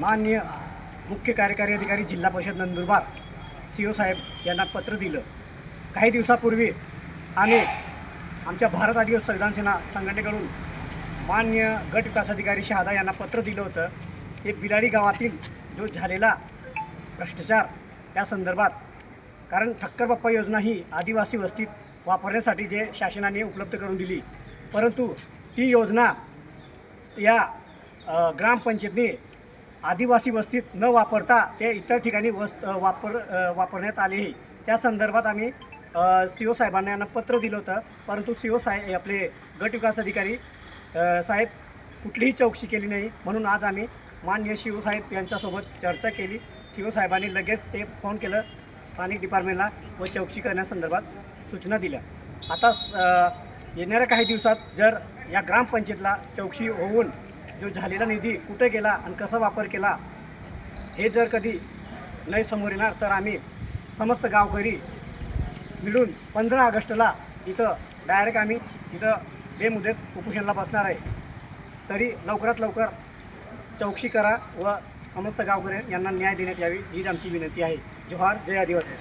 माननीय मुख्य कार्यकारी अधिकारी जिल्हा परिषद नंदुरबार सी ओ साहेब यांना पत्र दिलं. काही दिवसापूर्वी आम्ही आमच्या भारत आदिवासी संविधान सेना संघटनेकडून मान्य गट विकास अधिकारी शहादा यांना पत्र दिलं होतं. हे बिलाडी गावातील जो झालेला भ्रष्टाचार या संदर्भात कारण ठक्कर बाप्पा योजना ही आदिवासी वस्तीत वापरण्यासाठी जे शासनाने उपलब्ध करून दिली परंतु ती योजना या ग्रामपंचायतीने ग्रामपंचायतने आदिवासी वस्तीत न वापरता ते इतर ठिकाणी वस्त वापर वापरण्यात आले त्या संदर्भात आम्ही सी ओ साहेबांना यांना पत्र दिलं होतं. परंतु सी ओ साहेब आपले गट विकास अधिकारी साहेब कुठलीही चौकशी केली नाही. म्हणून आज आम्ही मान्य शिव साहेब यांच्यासोबत चर्चा केली. शिव साहेबांनी लगेच ते फोन केलं स्थानिक डिपार्टमेंटला व चौकशी करण्यासंदर्भात सूचना दिल्या. आता येणाऱ्या काही दिवसात जर या ग्रामपंचायतला चौकशी होऊन जो झालेला निधी कुठे गेला आणि कसा वापर केला हे जर कधी नाही समोर येणार तर आम्ही समस्त गावकरी मिळून पंधरा ऑगस्टला इथं डायरेक्ट आम्ही इथं बेमुदत उपोषणला बसणार आहे. तरी लवकरात लवकर चौकशी करा व समस्त गावकरी यांना न्याय देण्यात यावी हीच आमची विनंती आहे. जोहार जय आदिवासी.